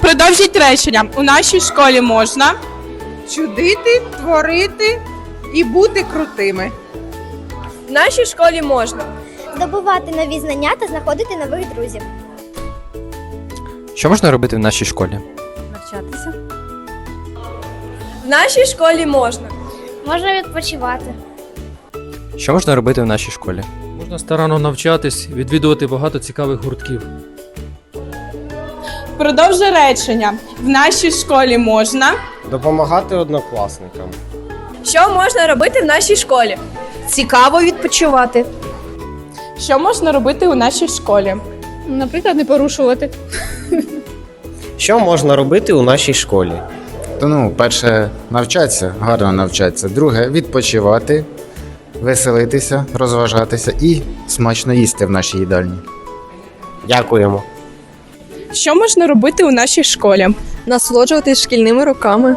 Продовжіть речення. У нашій школі можна. Чудити, творити і бути крутими. В нашій школі можна. Здобувати нові знання та знаходити нових друзів. Що можна робити в нашій школі? Навчатися. В нашій школі можна. Можна відпочивати. Що можна робити в нашій школі? Можна старанно навчатись, відвідувати багато цікавих гуртків. Продовжуй речення. В нашій школі можна. Допомагати однокласникам. Що можна робити в нашій школі? Цікаво відпочивати. Що можна робити у нашій школі? Наприклад, не порушувати. Що можна робити у нашій школі? То ну, перше, навчатися, гарно навчатися. Друге, відпочивати, веселитися, розважатися і смачно їсти в нашій їдальні. Дякуємо. Що можна робити у нашій школі? Насолоджуватись шкільними роками.